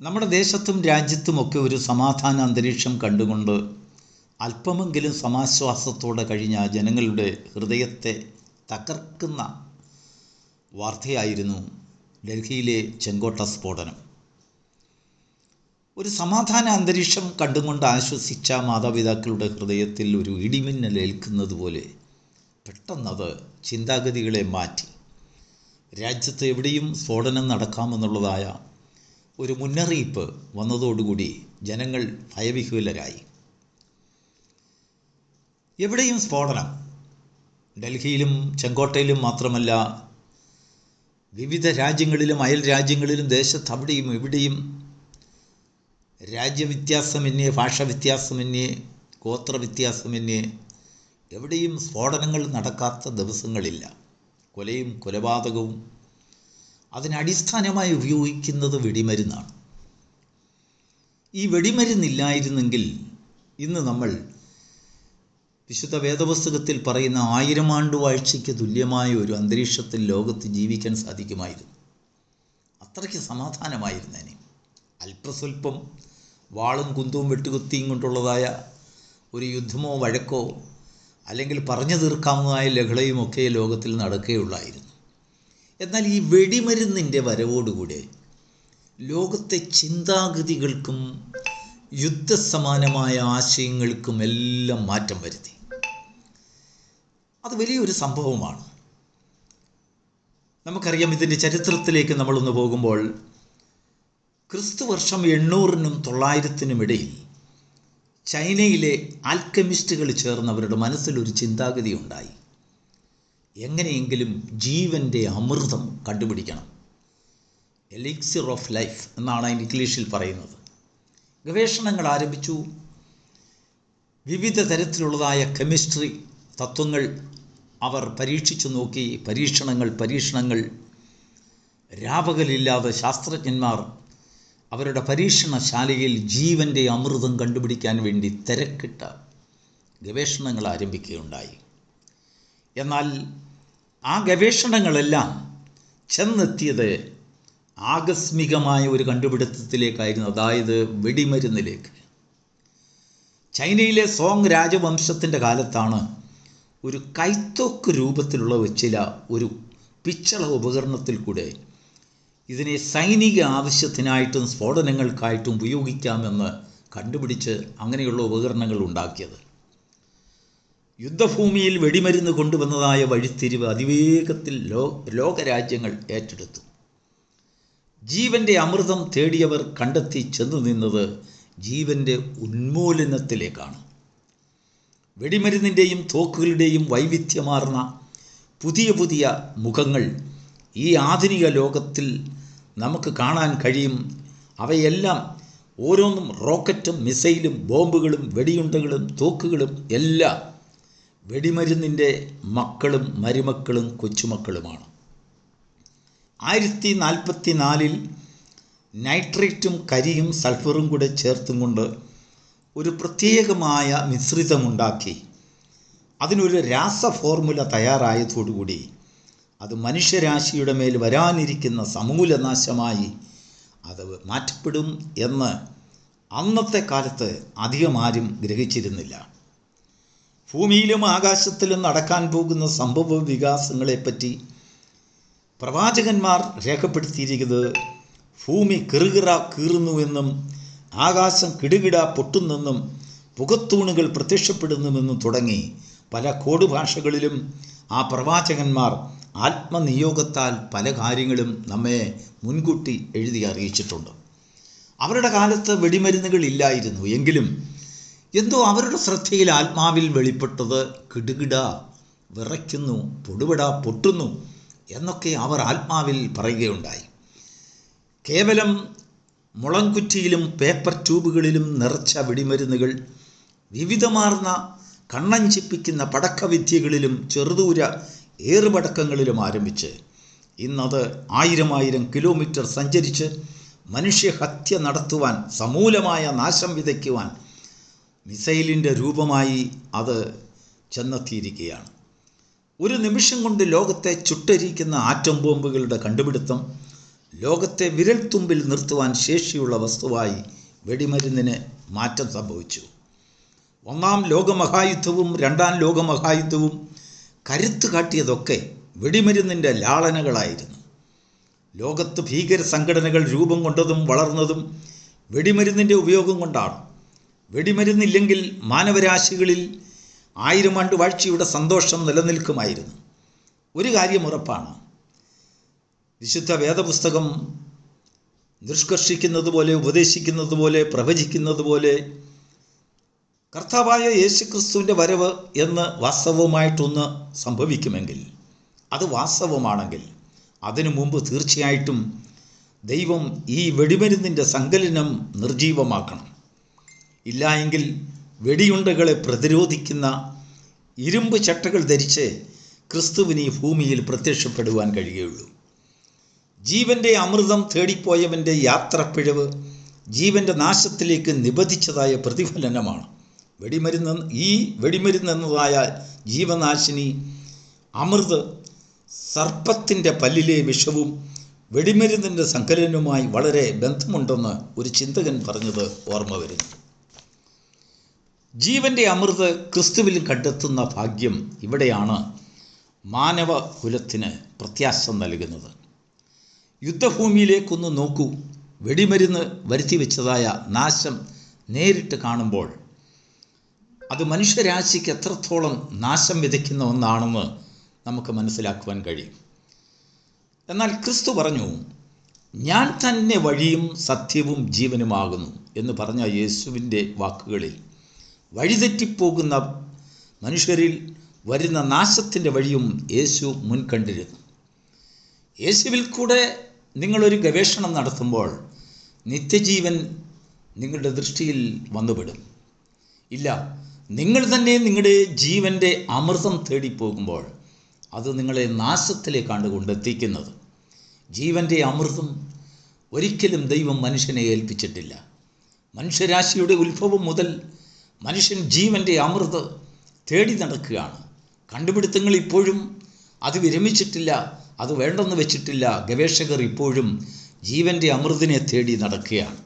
നമ്മുടെ ദേശത്തും രാജ്യത്തുമൊക്കെ ഒരു സമാധാന അന്തരീക്ഷം കണ്ടുകൊണ്ട് അല്പമെങ്കിലും സമാശ്വാസത്തോടെ കഴിഞ്ഞ ജനങ്ങളുടെ ഹൃദയത്തെ തകർക്കുന്ന വാർത്തയായിരുന്നു ഡൽഹിയിലെ ചെങ്കോട്ട സ്ഫോടനം. ഒരു സമാധാന അന്തരീക്ഷം കണ്ടുകൊണ്ട് ആശ്വസിച്ച മാതാപിതാക്കളുടെ ഹൃദയത്തിൽ ഒരു ഇടിമിന്നൽ ഏൽക്കുന്നത് പോലെ പെട്ടെന്നത് ചിന്താഗതികളെ മാറ്റി. രാജ്യത്ത് എവിടെയും സ്ഫോടനം നടക്കാമെന്നുള്ളതായ ഒരു മുന്നറിയിപ്പ് വന്നതോടുകൂടി ജനങ്ങൾ ഭയവിഹുലരായി എവിടെയും സ്ഫോടനം. ഡൽഹിയിലും ചെങ്കോട്ടയിലും മാത്രമല്ല വിവിധ രാജ്യങ്ങളിലും അയൽ രാജ്യങ്ങളിലും ദേശത്ത് അവിടെയും ഭാഷ രാജ്യവ്യത്യാസമന്യേ ഗോത്ര ഗോത്രവ്യത്യാസമന്യേ എവിടെയും സ്ഫോടനങ്ങൾ നടക്കാത്ത ദിവസങ്ങളില്ല. കൊലയും കൊലപാതകവും അതിനടിസ്ഥാനമായി ഉപയോഗിക്കുന്നത് വെടിമരുന്നാണ്. ഈ വെടിമരുന്നില്ലായിരുന്നെങ്കിൽ ഇന്ന് നമ്മൾ വിശുദ്ധ വേദപുസ്തകത്തിൽ പറയുന്ന ആയിരം ആണ്ട് വാഴ്ചയ്ക്ക് തുല്യമായ ഒരു അന്തരീക്ഷത്തിൽ ലോകത്ത് ജീവിക്കാൻ സാധിക്കുമായിരുന്നു. അത്രയ്ക്ക് സമാധാനമായിരുന്നേനെ. അല്പസ്വല്പം വാളും കുന്തവും വെട്ടുകുത്തിയും കൊണ്ടുള്ളതായ ഒരു യുദ്ധമോ വഴക്കോ അല്ലെങ്കിൽ പറഞ്ഞു തീർക്കാവുന്നതായ ലഹളയുമൊക്കെ ലോകത്തിൽ നടക്കുകയുള്ളായിരുന്നു. എന്നാൽ ഈ വെടിമരുന്നിന്റെ വരവോടുകൂടെ ലോകത്തെ ചിന്താഗതികൾക്കും യുദ്ധസമാനമായ ആശയങ്ങൾക്കും എല്ലാം മാറ്റം വരുത്തി. അത് വലിയൊരു സംഭവമാണ്. നമുക്കറിയാം ഇതിന്റെ ചരിത്രത്തിലേക്ക് നമ്മളൊന്ന് പോകുമ്പോൾ ക്രിസ്തു വർഷം എണ്ണൂറിനും തൊള്ളായിരത്തിനും ഇടയിൽ ചൈനയിലെ ആൽക്കമിസ്റ്റുകൾ ചേർന്ന് അവരുടെ മനസ്സിലൊരു ചിന്താഗതി ഉണ്ടായി. എങ്ങനെയെങ്കിലും ജീവന്റെ അമൃതം കണ്ടുപിടിക്കണം. എലിക്സിർ ഓഫ് ലൈഫ് എന്നാണ് ഇംഗ്ലീഷിൽ പറയുന്നത്. ഗവേഷണങ്ങൾ ആരംഭിച്ചു. വിവിധ തരത്തിലുള്ളതായ കെമിസ്ട്രി തത്വങ്ങൾ അവർ പരീക്ഷിച്ചു നോക്കി. പരീക്ഷണങ്ങൾ പരീക്ഷണങ്ങൾ. രാപകലില്ലാതെ ശാസ്ത്രജ്ഞന്മാർ അവരുടെ പരീക്ഷണശാലയിൽ ജീവന്റെ അമൃതം കണ്ടുപിടിക്കാൻ വേണ്ടി തിരക്കിട്ട ഗവേഷണങ്ങൾ ആരംഭിക്കുകയുണ്ടായി. എന്നാൽ ആ ഗവേഷണങ്ങളെല്ലാം ചെന്നെത്തിയത് ആകസ്മികമായ ഒരു കണ്ടുപിടുത്തത്തിലേക്കായിരുന്നു. അതായത് വെടിമരുന്നിലേക്ക് ചൈനയിലെ സോങ് രാജവംശത്തിന്റെ കാലത്താണ് ഒരു കൈത്തോക്ക് രൂപത്തിലുള്ള ചില ഒരു പിച്ചള ഉപകരണത്തിൽ കൂടെ ഇതിനെ സൈനിക ആവശ്യത്തിനായിട്ടും സ്ഫോടനങ്ങൾക്കായിട്ടും ഉപയോഗിക്കാമെന്ന് കണ്ടുപിടിച്ച് അങ്ങനെയുള്ള ഉപകരണങ്ങൾ ഉണ്ടാക്കിയത്. യുദ്ധഭൂമിയിൽ വെടിമരുന്ന് കൊണ്ടുവന്നതായ വഴിത്തിരിവ് അതിവേഗത്തിൽ ലോ ലോകരാജ്യങ്ങൾ ഏറ്റെടുത്തു. ജീവന്റെ അമൃതം തേടിയവർ കണ്ടെത്തി ചെന്നു നിന്നത് ജീവന്റെ ഉന്മൂലനത്തിലേക്കാണ്. വെടിമരുന്നിന്റെയും തോക്കുകളുടെയും വൈവിധ്യമാർന്ന പുതിയ പുതിയ മുഖങ്ങൾ ഈ ആധുനിക ലോകത്തിൽ നമുക്ക് കാണാൻ കഴിയും. അവയെല്ലാം ഓരോന്നും റോക്കറ്റും മിസൈലും ബോംബുകളും വെടിയുണ്ടകളും തോക്കുകളും എല്ലാം വെടിമരുന്നിന്റെ മക്കളും മരുമക്കളും കൊച്ചുമക്കളുമാണ്. ആയിരത്തി നാൽപ്പത്തി നാലിൽ നൈട്രേറ്റും കരിയും സൾഫറും കൂടെ ചേർത്തും കൊണ്ട് ഒരു പ്രത്യേകമായ മിശ്രിതമുണ്ടാക്കി. അതിനൊരു രാസ ഫോർമുല തയ്യാറായതോടുകൂടി അത് മനുഷ്യരാശിയുടെ മേൽ വരാനിരിക്കുന്ന സമൂലനാശമായി അത് മാറ്റപ്പെടും എന്ന് അന്നത്തെ കാലത്ത് അധികം ആരും ഗ്രഹിച്ചിരുന്നില്ല. ഭൂമിയിലും ആകാശത്തിലും നടക്കാൻ പോകുന്ന സംഭവ വികാസങ്ങളെപ്പറ്റി പ്രവാചകന്മാർ രേഖപ്പെടുത്തിയിരിക്കുന്നത് ഭൂമി കിറുകിറ കീറുന്നുവെന്നും ആകാശം കിടുകിട പൊട്ടുന്നെന്നും പുകത്തൂണുകൾ പ്രത്യക്ഷപ്പെടുന്നുവെന്നും തുടങ്ങി പല കോട് ഭാഷകളിലും ആ പ്രവാചകന്മാർ ആത്മനിയോഗത്താൽ പല കാര്യങ്ങളും നമ്മെ മുൻകൂട്ടി എഴുതി അറിയിച്ചിട്ടുണ്ട്. അവരുടെ കാലത്ത് വെടിമരുന്നുകൾ ഇല്ലായിരുന്നു. എങ്കിലും എന്തോ അവരുടെ ശ്രദ്ധയിൽ ആത്മാവിൽ വെളിപ്പെട്ടത് കിടുകിട വിറയ്ക്കുന്നു പൊടുപട പൊട്ടുന്നു എന്നൊക്കെ അവർ ആത്മാവിൽ പറയുകയുണ്ടായി. കേവലം മുളംകുറ്റിയിലും പേപ്പർ ട്യൂബുകളിലും നിറച്ച വെടിമരുന്നുകൾ വിവിധമാർന്ന കണ്ണഞ്ചിപ്പിക്കുന്ന പടക്കവിദ്യകളിലും ചെറുദൂര ഏറുപടക്കങ്ങളിലും ആരംഭിച്ച് ഇന്നത് ആയിരം ആയിരം കിലോമീറ്റർ സഞ്ചരിച്ച് മനുഷ്യഹത്യ നടത്തുവാൻ സമൂലമായ നാശം വിതയ്ക്കുവാൻ മിസൈലിന്റെ രൂപമായി അത് ചെന്നെത്തിയിരിക്കുകയാണ്. ഒരു നിമിഷം കൊണ്ട് ലോകത്തെ ചുട്ടരിക്കുന്ന ആറ്റം ബോംബുകളുടെ കണ്ടുപിടുത്തം ലോകത്തെ വിരൽത്തുമ്പിൽ നിർത്തുവാൻ ശേഷിയുള്ള വസ്തുവായി വെടിമരുന്നിന് മാറ്റം സംഭവിച്ചു. ഒന്നാം ലോകമഹായുദ്ധവും രണ്ടാം ലോകമഹായുദ്ധവും കരുത്ത് കാട്ടിയതൊക്കെ വെടിമരുന്നിന്റെ ലാളനകളായിരുന്നു. ലോകത്ത് ഭീകര സംഘടനകൾ രൂപം കൊണ്ടതും വളർന്നതും വെടിമരുന്നിന്റെ ഉപയോഗം കൊണ്ടാണ്. വെടിമരുന്നില്ലെങ്കിൽ മാനവരാശികളിൽ ആയിരം ആണ്ട് വാഴ്ചയുടെ സന്തോഷം നിലനിൽക്കുമായിരുന്നു. ഒരു കാര്യം ഉറപ്പാണ്. വിശുദ്ധ വേദപുസ്തകം നിഷ്കർഷിക്കുന്നത് പോലെ ഉപദേശിക്കുന്നത് പോലെ പ്രവചിക്കുന്നത് പോലെ കർത്താവായ യേശുക്രിസ്തുവിന്റെ വരവ് എന്ന് വാസ്തവമായിട്ടൊന്ന് സംഭവിക്കുമെങ്കിൽ അത് വാസ്തവമാണെങ്കിൽ അതിനു മുമ്പ് തീർച്ചയായിട്ടും ദൈവം ഈ വെടിമരുന്നിന്റെ സങ്കലനം നിർജീവമാക്കണം ഇല്ലായെങ്കിൽ വെടിയുണ്ടകളെ പ്രതിരോധിക്കുന്ന ഇരുമ്പ് ചട്ടകൾ ധരിച്ച് ക്രിസ്തുവിന് ഈ ഭൂമിയിൽ പ്രത്യക്ഷപ്പെടുവാൻ കഴിയുകയുള്ളൂ. ജീവന്റെ അമൃതം തേടിപ്പോയവന്റെ യാത്രപ്പിഴവ് ജീവന്റെ നാശത്തിലേക്ക് നിബന്ധിച്ചതായ പ്രതിഫലനമാണ്. വെടിമരുന്ന് ഈ വെടിമരുന്നെന്നതായ ജീവനാശിനി അമൃത് സർപ്പത്തിന്റെ പല്ലിലെ വിഷവും വെടിമരുന്നിന്റെ സങ്കലനവുമായി വളരെ ബന്ധമുണ്ടെന്ന് ഒരു ചിന്തകൻ പറഞ്ഞത് ഓർമ്മ വരുന്നു. ജീവന്റെ അമൃത് ക്രിസ്തുവിൽ കണ്ടെത്തുന്ന ഭാഗ്യം ഇവിടെയാണ് മാനവ കുലത്തിന് പ്രത്യാശ നൽകുന്നത്. യുദ്ധഭൂമിയിലേക്കൊന്ന് നോക്കൂ. വെടിമരുന്ന് വരുത്തി വെച്ചതായ നാശം നേരിട്ട് കാണുമ്പോൾ അത് മനുഷ്യരാശിക്ക് എത്രത്തോളം നാശം വിതയ്ക്കുന്ന ഒന്നാണെന്ന് നമുക്ക് മനസ്സിലാക്കുവാൻ കഴിയും. എന്നാൽ ക്രിസ്തു പറഞ്ഞു ഞാൻ തന്നെ വഴിയും സത്യവും ജീവനുമാകുന്നു എന്ന് പറഞ്ഞ യേശുവിന്റെ വാക്കുകളിൽ വഴിതെറ്റിപ്പോകുന്ന മനുഷ്യരിൽ വരുന്ന നാശത്തിന്റെ വഴിയും യേശു മുൻകണ്ടിരുന്നു യേശുവിൽ കൂടെ നിങ്ങളൊരു ഗവേഷണം നടത്തുമ്പോൾ നിത്യജീവൻ നിങ്ങളുടെ ദൃഷ്ടിയിൽ വന്നുപെടും. ഇല്ല നിങ്ങൾ തന്നെ നിങ്ങളുടെ ജീവന്റെ അമൃതം തേടിപ്പോകുമ്പോൾ അത് നിങ്ങളെ നാശത്തിലേക്കാണ് കൊണ്ടെത്തിക്കുന്നത് ജീവന്റെ അമൃതം ഒരിക്കലും ദൈവം മനുഷ്യനെ ഏൽപ്പിച്ചിട്ടില്ല. മനുഷ്യരാശിയുടെ ഉത്ഭവം മുതൽ മനുഷ്യൻ ജീവന്റെ അമൃത് തേടി നടക്കുകയാണ്. കണ്ടുപിടുത്തങ്ങൾ ഇപ്പോഴും അത് വിരമിച്ചിട്ടില്ല അത് വേണ്ടെന്ന് വെച്ചിട്ടില്ല. ഗവേഷകർ ഇപ്പോഴും ജീവന്റെ അമൃതിനെ തേടി നടക്കുകയാണ്.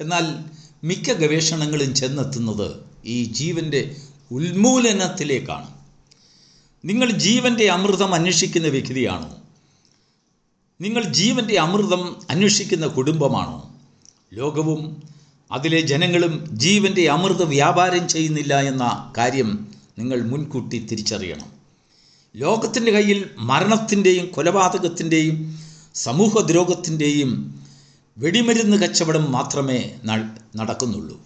എന്നാൽ മിക്ക ഗവേഷണങ്ങളും ചെന്നെത്തുന്നത് ഈ ജീവന്റെ ഉന്മൂലനത്തിലേക്കാണ്. നിങ്ങൾ ജീവന്റെ അമൃതം അന്വേഷിക്കുന്ന വ്യക്തിയാണോ? നിങ്ങൾ ജീവന്റെ അമൃതം അന്വേഷിക്കുന്ന കുടുംബമാണോ? ലോകവും അതിലെ ജനങ്ങളും ജീവന്റെ അമൃത വ്യാപാരം ചെയ്യുന്നില്ല എന്ന കാര്യം നിങ്ങൾ മുൻകൂട്ടി തിരിച്ചറിയണം. ലോകത്തിന്റെ കയ്യിൽ മരണത്തിന്റെയും കൊലപാതകത്തിന്റെയും സമൂഹദ്രോഹത്തിന്റെയും വെടിമരുന്ന് കച്ചവടം മാത്രമേ നടക്കുന്നുള്ളൂ.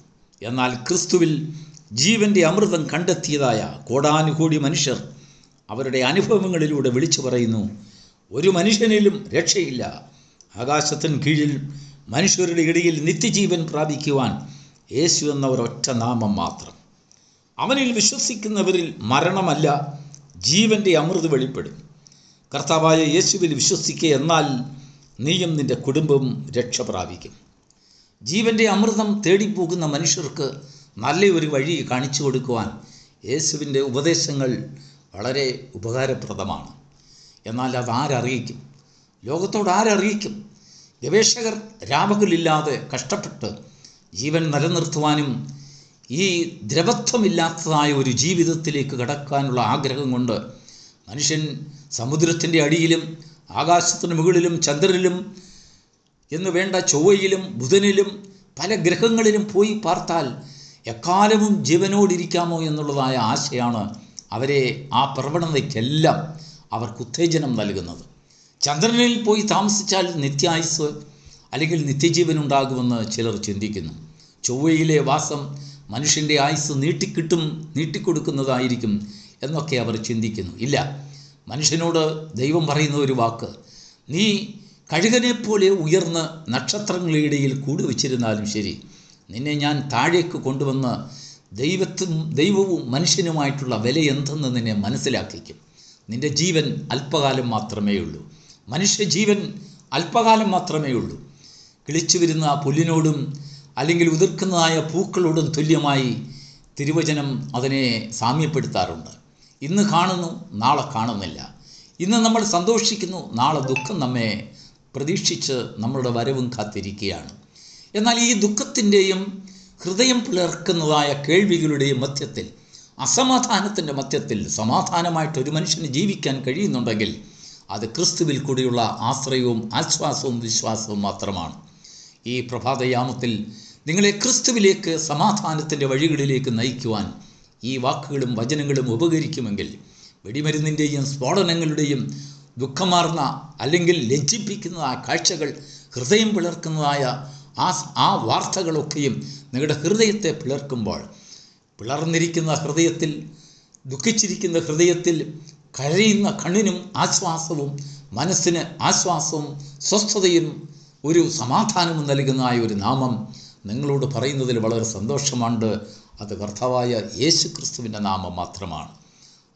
എന്നാൽ ക്രിസ്തുവിൽ ജീവന്റെ അമൃതം കണ്ടെത്തിയതായ കോടാനുകൂടി മനുഷ്യർ അവരുടെ അനുഭവങ്ങളിലൂടെ വിളിച്ചു പറയുന്നു ഒരു മനുഷ്യനിലും രക്ഷയില്ല. ആകാശത്തിന് കീഴിൽ മനുഷ്യരുടെ ഇടയിൽ നിത്യജീവൻ പ്രാപിക്കുവാൻ യേശു എന്ന ഒരൊറ്റ നാമം മാത്രം. അവനിൽ വിശ്വസിക്കുന്നവരിൽ മരണമല്ല ജീവന്റെ അമൃത് വെളിപ്പെടും. കർത്താവായ യേശുവിൽ വിശ്വസിക്കുക എന്നാൽ നീയും നിന്റെ കുടുംബവും രക്ഷ പ്രാപിക്കും. ജീവന്റെ അമൃതം തേടിപ്പോകുന്ന മനുഷ്യർക്ക് നല്ല ഒരു വഴി കാണിച്ചു കൊടുക്കുവാൻ യേശുവിന്റെ ഉപദേശങ്ങൾ വളരെ ഉപകാരപ്രദമാണ്. എന്നാൽ അത് ആരറിയിക്കും? ലോകത്തോട് ആരറിയിക്കും? ഗവേഷകർ രാപകലില്ലാതെ കഷ്ടപ്പെട്ട് ജീവൻ നിലനിർത്തുവാനും ഈ ദ്രവത്വമില്ലാത്തതായ ഒരു ജീവിതത്തിലേക്ക് കടക്കാനുള്ള ആഗ്രഹം കൊണ്ട് മനുഷ്യൻ സമുദ്രത്തിന്റെ അടിയിലും ആകാശത്തിന് മുകളിലും ചന്ദ്രനിലും എന്ന് വേണ്ട ചൊവ്വയിലും ബുധനിലും പല ഗ്രഹങ്ങളിലും പോയി പാർത്താൽ എക്കാലവും ജീവനോടിരിക്കാമോ എന്നുള്ളതായ ആശയാണ് അവരെ ആ പ്രവണതയ്ക്കെല്ലാം അവർക്ക് ഉത്തേജനം നൽകുന്നത്. ചന്ദ്രനിൽ പോയി താമസിച്ചാൽ നിത്യായുസ് അല്ലെങ്കിൽ നിത്യജീവൻ ഉണ്ടാകുമെന്ന് ചിലർ ചിന്തിക്കുന്നു. ചൊവ്വയിലെ വാസം മനുഷ്യന്റെ ആയുസ് നീട്ടിക്കിട്ടും നീട്ടിക്കൊടുക്കുന്നതായിരിക്കും എന്നൊക്കെ അവർ ചിന്തിക്കുന്നു. ഇല്ല മനുഷ്യനോട് ദൈവം പറയുന്ന ഒരു വാക്ക് നീ കഴുകനെപ്പോലെ ഉയർന്ന് നക്ഷത്രങ്ങളുടെ ഇടയിൽ കൂടി വച്ചിരുന്നാലും ശരി. നിന്നെ ഞാൻ താഴേക്ക് കൊണ്ടുവന്ന് ദൈവത്തും ദൈവവും മനുഷ്യനുമായിട്ടുള്ള വില എന്തെന്ന് നിന്നെ മനസ്സിലാക്കിക്കും. നിന്റെ ജീവൻ അല്പകാലം മാത്രമേ ഉള്ളൂ മനുഷ്യജീവൻ അല്പകാലം മാത്രമേ ഉള്ളൂ. കിളിച്ചു വരുന്ന ആ പുല്ലിനോടും അല്ലെങ്കിൽ ഉതിർക്കുന്നതായ പൂക്കളോടും തുല്യമായി തിരുവചനം അതിനെ സാമ്യപ്പെടുത്താറുണ്ട്. ഇന്ന് കാണുന്നു നാളെ കാണുന്നില്ല. ഇന്ന് നമ്മൾ സന്തോഷിക്കുന്നു നാളെ ദുഃഖം നമ്മെ പ്രതീക്ഷിച്ച് നമ്മളുടെ വരവും കാത്തിരിക്കുകയാണ്. എന്നാൽ ഈ ദുഃഖത്തിന്റെയും ഹൃദയം പിളർക്കുന്നതായ കേൾവികളുടെയും മധ്യത്തിൽ അസമാധാനത്തിന്റെ മധ്യത്തിൽ സമാധാനമായിട്ട് ഒരു മനുഷ്യന് ജീവിക്കാൻ കഴിയുന്നുണ്ടെങ്കിൽ അത് ക്രിസ്തുവിൽ കൂടിയുള്ള ആശ്രയവും ആശ്വാസവും വിശ്വാസവും മാത്രമാണ്. ഈ പ്രഭാതയാമത്തിൽ നിങ്ങളെ ക്രിസ്തുവിലേക്ക് സമാധാനത്തിന്റെ വഴികളിലേക്ക് നയിക്കുവാൻ ഈ വാക്കുകളും വചനങ്ങളും ഉപകരിക്കുമെങ്കിൽ വെടിമരുന്നിന്റെയും സ്ഫോടനങ്ങളുടെയും ദുഃഖമാർന്ന അല്ലെങ്കിൽ ലജ്ജിപ്പിക്കുന്ന ആ കാഴ്ചകൾ ഹൃദയം പിളർക്കുന്നതായ ആ ആ വാർത്തകളൊക്കെയും നിങ്ങളുടെ ഹൃദയത്തെ പിളർക്കുമ്പോൾ പിളർന്നിരിക്കുന്ന ഹൃദയത്തിൽ ദുഃഖിച്ചിരിക്കുന്ന ഹൃദയത്തിൽ കരയുന്ന കണ്ണിനും ആശ്വാസവും മനസ്സിന് ആശ്വാസവും സ്വസ്ഥതയും ഒരു സമാധാനവും നൽകുന്നതായ ഒരു നാമം നിങ്ങളോട് പറയുന്നതിൽ വളരെ സന്തോഷമുണ്ട്. അത് കർത്താവായ യേശു ക്രിസ്തുവിന്റെ നാമം മാത്രമാണ്.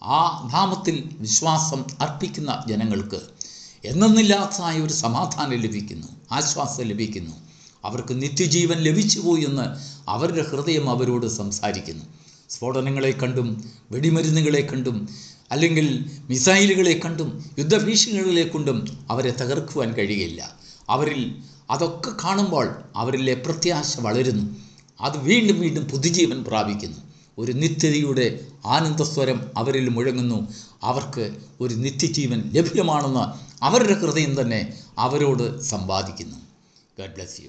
ആ നാമത്തിൽ വിശ്വാസം അർപ്പിക്കുന്ന ജനങ്ങൾക്ക് എന്നെന്നില്ലാത്തതായ ഒരു സമാധാനം ലഭിക്കുന്നു ആശ്വാസം ലഭിക്കുന്നു. അവർക്ക് നിത്യജീവൻ ലഭിച്ചുപോയി എന്ന് അവരുടെ ഹൃദയം അവരോട് സംസാരിക്കുന്നു. സ്ഫോടനങ്ങളെ കണ്ടും വെടിമരുന്നുകളെ കണ്ടും അല്ലെങ്കിൽ മിസൈലുകളെ കണ്ടും യുദ്ധഭീഷണികളെ കൊണ്ടും അവരെ തകർക്കുവാൻ കഴിയില്ല. അവരിൽ അതൊക്കെ കാണുമ്പോൾ അവരിലെ പ്രത്യാശ വളരുന്നു. അത് വീണ്ടും വീണ്ടും പുതുജീവൻ പ്രാപിക്കുന്നു. ഒരു നിത്യതയുടെ ആനന്ദസ്വരം അവരിൽ മുഴങ്ങുന്നു. അവർക്ക് ഒരു നിത്യജീവൻ ലഭ്യമാണെന്ന് അവരുടെ ഹൃദയം തന്നെ അവരോട് സമ്പാദിക്കുന്നു ഗഡ് ബ്ലസ് യു